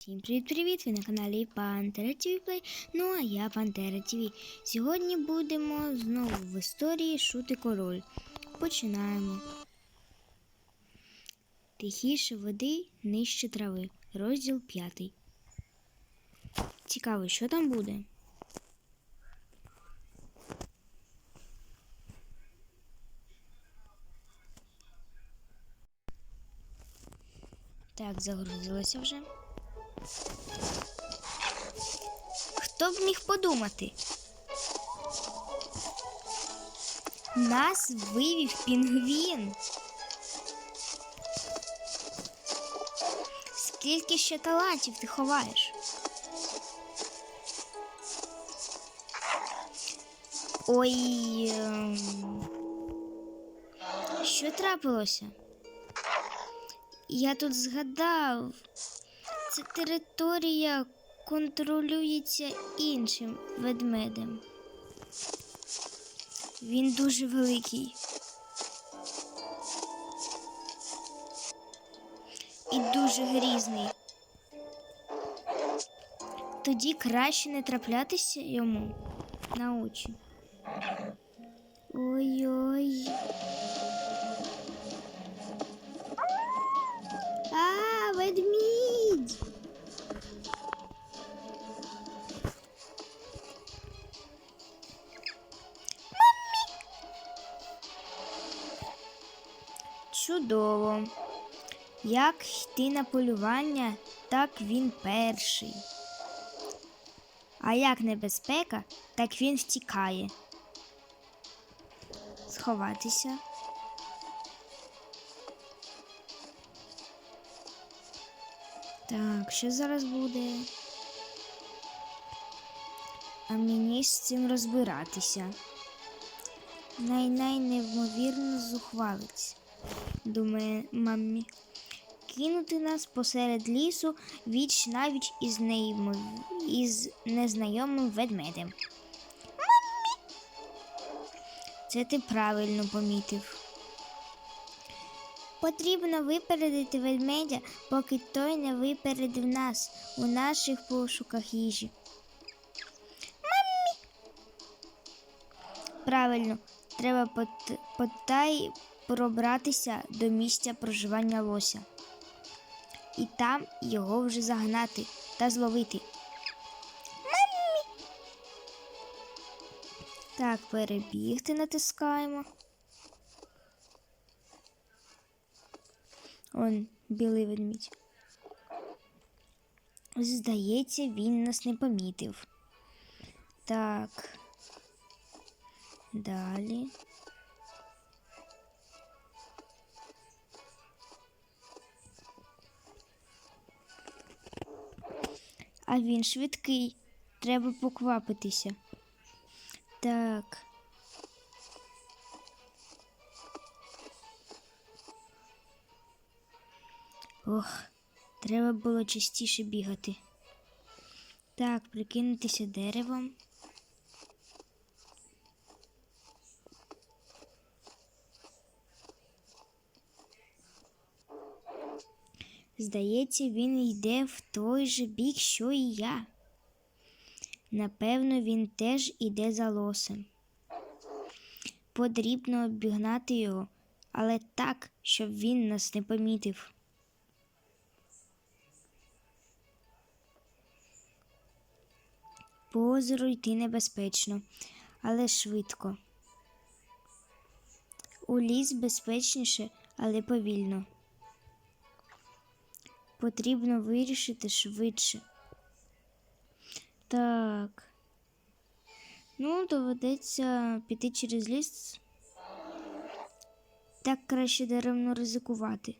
Всім привіт-привіт! Ви на каналі Пантера TV Play. Ну а я Пантера TV. Сьогодні будемо знову в історії Шути Король. Починаємо. Тихіше води, нижче трави. Розділ п'ятий. Цікаво, що там буде? Так, загрузилося вже. Хто б міг подумати? Нас вивів пінгвін. Скільки ще талантів ти ховаєш? Ой. ем, Що трапилося? Я тут згадав. Ця територія контролюється іншим ведмедем. Він дуже великий. І дуже грізний. Тоді краще не траплятися йому на очі. Ой-ой. А, ведмідь. Чудово. Як йти на полювання, так він перший. А як небезпека, так він втікає. Сховатися. Так, що зараз буде? А мені з цим розбиратися. Най-най невмовірно зухвалець, думає мамі. Кинути нас посеред лісу віч навіч із, неймо... із незнайомим ведмедем. Мамі! Це ти правильно помітив. Потрібно випередити ведмедя, поки той не випередив нас у наших пошуках їжі. Мамі! Правильно, треба пот- потай пробратися до місця проживання лося. І там його вже загнати та зловити. Мамі! Так, перебігти натискаємо. Он білий ведмідь. Здається, він нас не помітив. Так. Далі. А він швидкий. Треба поквапитися. Так. Ох, треба було частіше бігати. Так, прикинутися деревом. Здається, він йде в той же бік, що і я. Напевно, він теж іде за лосем. Потрібно обігнати його, але так, щоб він нас не помітив. По озеру йти небезпечно, але швидко. У ліс безпечніше, але повільно. Потрібно вирішити швидше. Так. Ну, доведеться піти через ліс. Так краще даремно ризикувати.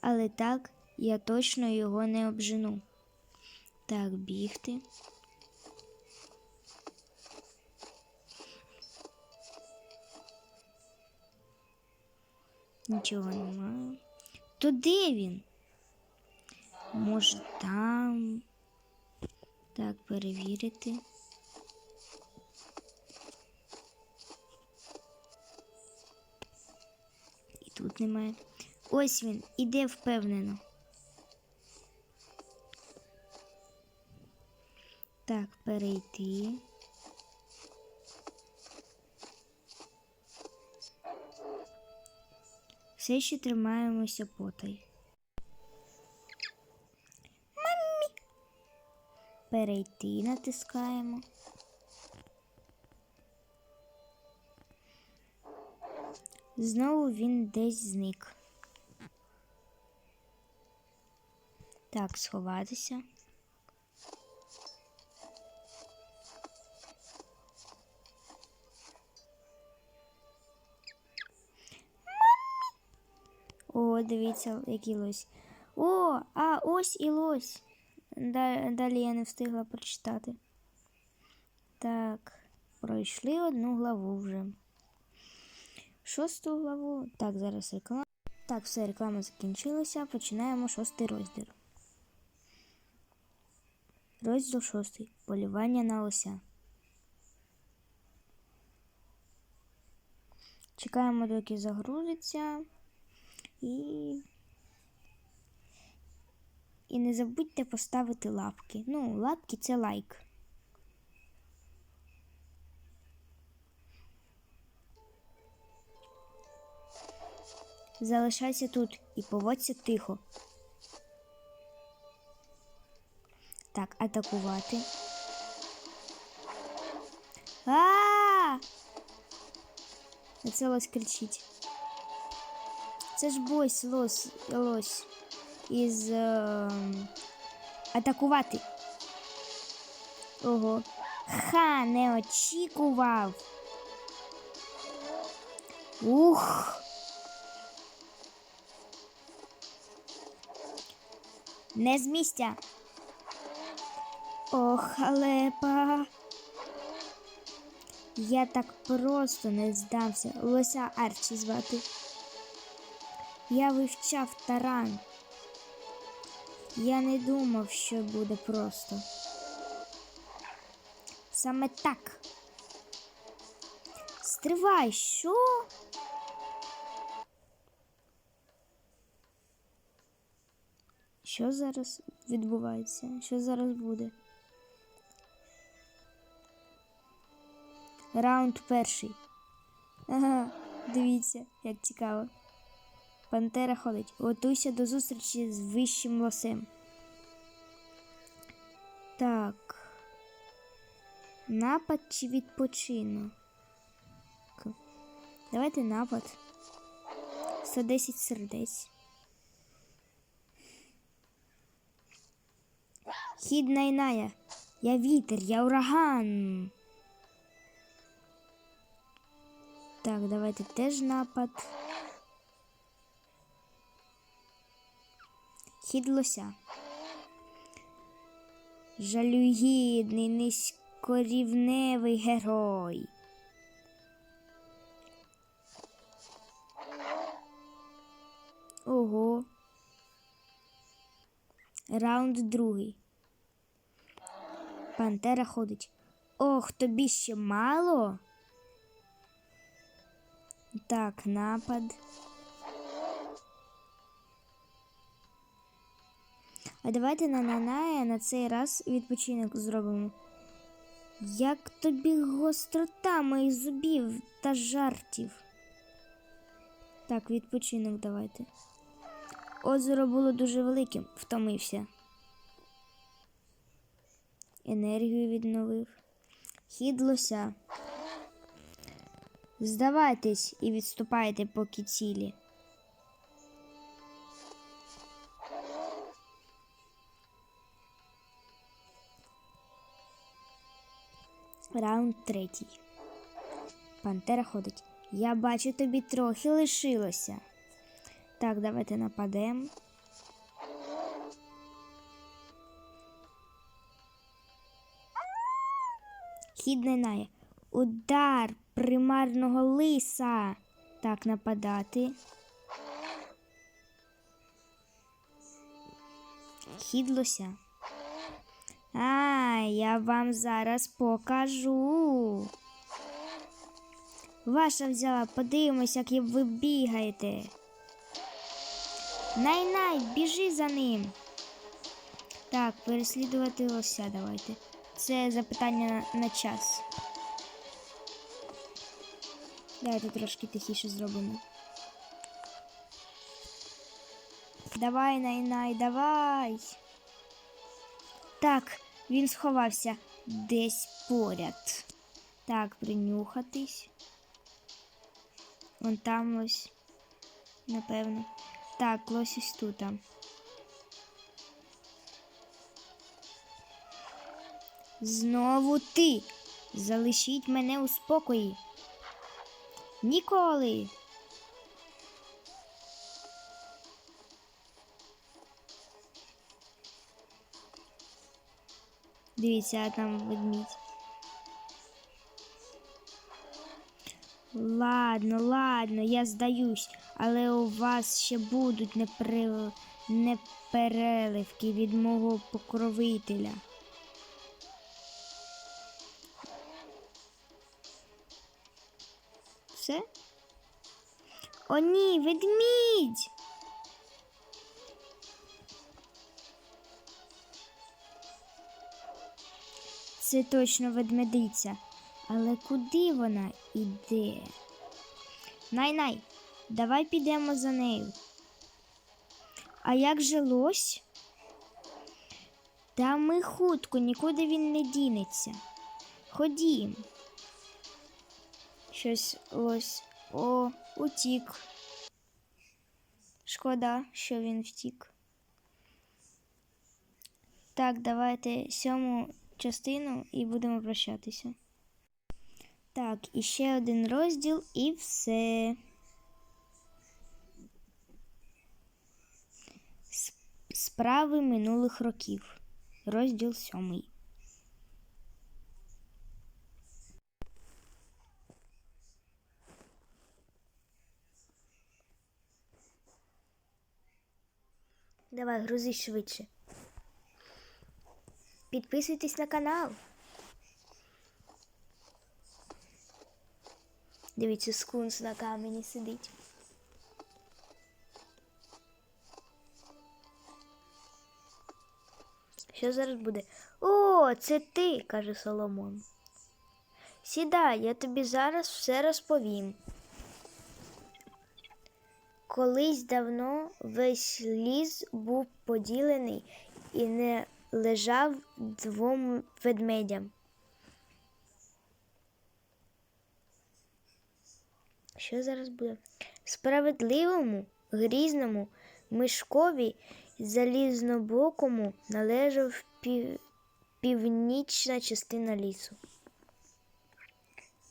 Але так я точно його не обжену. Так, бігти. Нічого немає. То де він? Може там. Так, перевірити. І тут немає. Ось він, іде впевнено. Так, перейти. Все ще тримаємося потай. Мамі. Перейти натискаємо. Знову він десь зник. Так, сховатися. О, дивіться, який лось. О, а ось і лось. Далі я не встигла прочитати. Так, пройшли одну главу вже. Шосту главу. Так, зараз реклама. Так, все, реклама закінчилася. Починаємо шостий розділ. Розділ шостий. Полювання на лося. Чекаємо, доки загрузиться. І. І не забудьте поставити лапки. Ну, лапки це лайк. Залишайся тут і поводься тихо. Так, атакувати. А! Це лось кричить. Це ж бось лось, лось із е, атакувати. Ого. Ха, не очікував. Ух. Не з місця. Ох, халепа. Я так просто не здався. Лося Арчі звати. Я вивчав таран. Я не думав, що буде просто. Саме так. Стривай, що? Що зараз відбувається? Що зараз буде? Раунд перший. Ага, дивіться, як цікаво. Пантера ходить. Готуйся до зустрічі з вищим лосем. Так. Напад чи відпочинок? Давайте напад. 110 сердець. Хід Найная. Я вітер, я ураган. Так, давайте теж напад. Хід лося. Жалюгідний, низькорівневий герой. Ого. Раунд другий. Пантера ходить. Ох, тобі ще мало. Так, напад. А давайте на Наная на цей раз відпочинок зробимо. Як тобі гострота моїх зубів та жартів. Так, відпочинок давайте. Озеро було дуже великим, втомився. Енергію відновив. Хід лося. Здавайтесь і відступайте поки цілі. Раунд третій. Пантера ходить. Я бачу, тобі трохи лишилося. Так, давайте нападемо. Хід Найная. Удар примарного лиса. Так, нападати. Хід лося. А, я вам зараз покажу. Ваша взяла, подивимось, як ви бігаєте. Най-най, біжи за ним. Так, переслідувати лося давайте. Це запитання на, на час. Давайте трошки тихіше зробимо. Давай, най-най, давай. Так, він сховався десь поряд. Так, принюхатись. Вон там ось, напевно. Так, лось ось тут. Знову ти. Залишіть мене у спокої. Ніколи. Дивіться, там ведмідь. Ладно, ладно, я здаюсь, але у вас ще будуть непри... непереливки від мого покровителя. Все? О, ні, ведмідь! Це точно ведмедиця. Але куди вона йде? Най-най, давай підемо за нею. А як же лось? Та ми хутко, нікуди він не дінеться. Ходім. Щось лось. О, утік. Шкода, що він втік. Так, давайте сьому частину і будемо прощатися. Так, і ще один розділ і все. Справи минулих років. Розділ сьомий. Давай, грузи швидше. Підписуйтесь на канал. Дивіться, скунс на камені сидить. Що зараз буде? О, це ти, каже Соломон. Сідай, я тобі зараз все розповім. Колись давно весь ліс був поділений і не лежав двом ведмедям. Що зараз буде? Справедливому, грізному, мишкові, залізнобокому належав пів... північна частина лісу.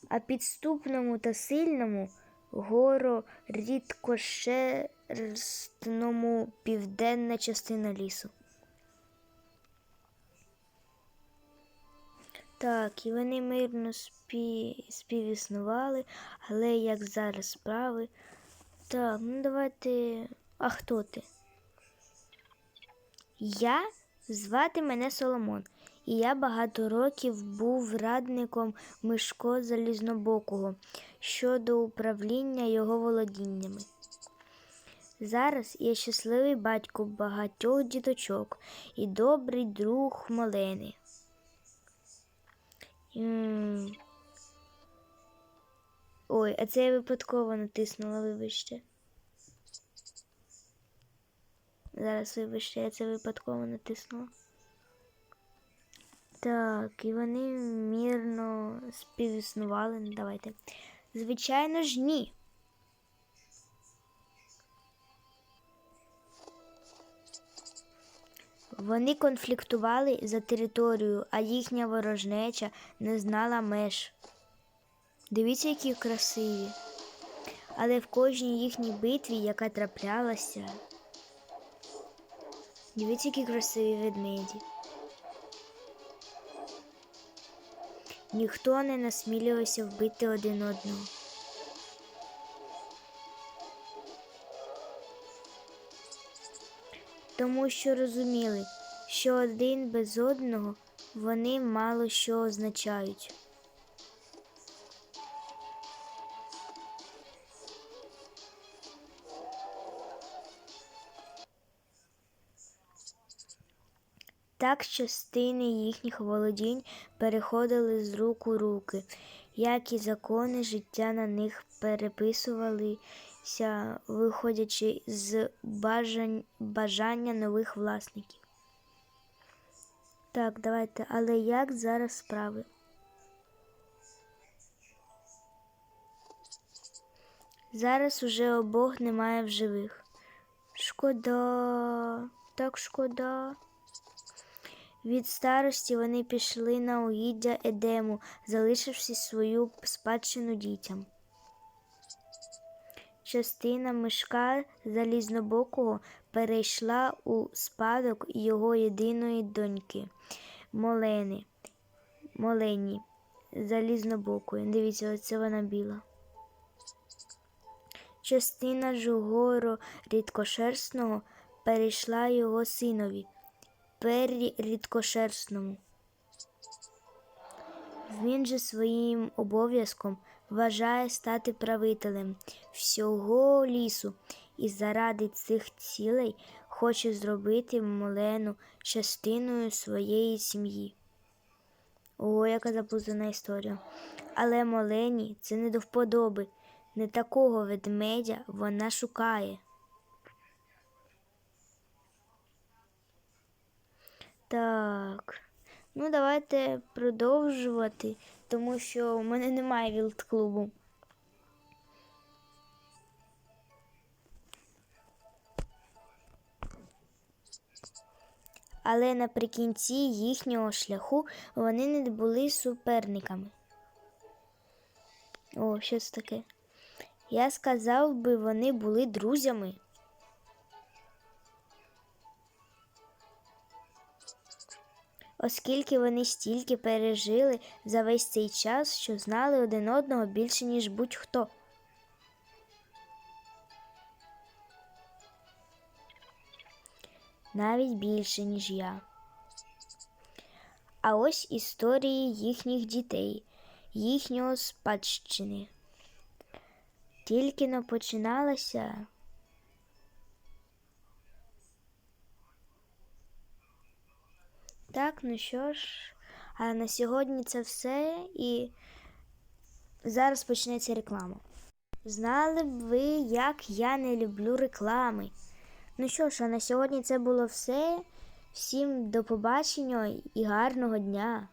А підступному та сильному горо рідкошерстному південна частина лісу. Так, і вони мирно спі... співіснували, але як зараз справи. Так, ну давайте. А хто ти? Я звати мене Соломон, і я багато років був радником Мишко Залізнобокого щодо управління його володіннями. Зараз я щасливий батько багатьох діточок і добрий друг Малени. Ой, а це я випадково натиснула, вибачте. Зараз, вибачте, я це випадково натиснула. Так, і вони мірно співіснували. Ну, давайте. Звичайно ж, ні. Вони конфліктували за територію, а їхня ворожнеча не знала меж. Дивіться, які красиві. Але в кожній їхній битві, яка траплялася. Дивіться, які красиві ведмеді. Ніхто не насмілювався вбити один одного. тому що розуміли, що один без одного вони мало що означають. Так частини їхніх володінь переходили з рук у руки, як і закони життя на них переписували переписувалися, виходячи з бажань, бажання нових власників. Так, давайте, але як зараз справи? Зараз уже обох немає в живих. Шкода, так шкода. Від старості вони пішли на угіддя Едему, залишивши свою спадщину дітям. Частина мишка залізнобокого перейшла у спадок його єдиної доньки Молени. Молені залізнобокої. Дивіться, оце вона біла. Частина жугоро рідкошерстного перейшла його синові Перрі рідкошерстному. Він же своїм обов'язком вважає стати правителем всього лісу і заради цих цілей хоче зробити Молену частиною своєї сім'ї. О, яка запутана історія. Але Молені це не до вподоби. Не такого ведмедя вона шукає. Так. Ну, давайте продовжувати, тому що у мене немає вілд-клубу. Але наприкінці їхнього шляху вони не були суперниками. О, що таке? Я сказав би, вони були друзями. Оскільки вони стільки пережили за весь цей час, що знали один одного більше, ніж будь-хто. Навіть більше, ніж я. А ось історії їхніх дітей, їхнього спадщини. Тільки но починалася. Так, ну що ж, а на сьогодні це все і зараз почнеться реклама. Знали б ви, як я не люблю реклами. Ну що ж, а на сьогодні це було все. Всім до побачення і гарного дня!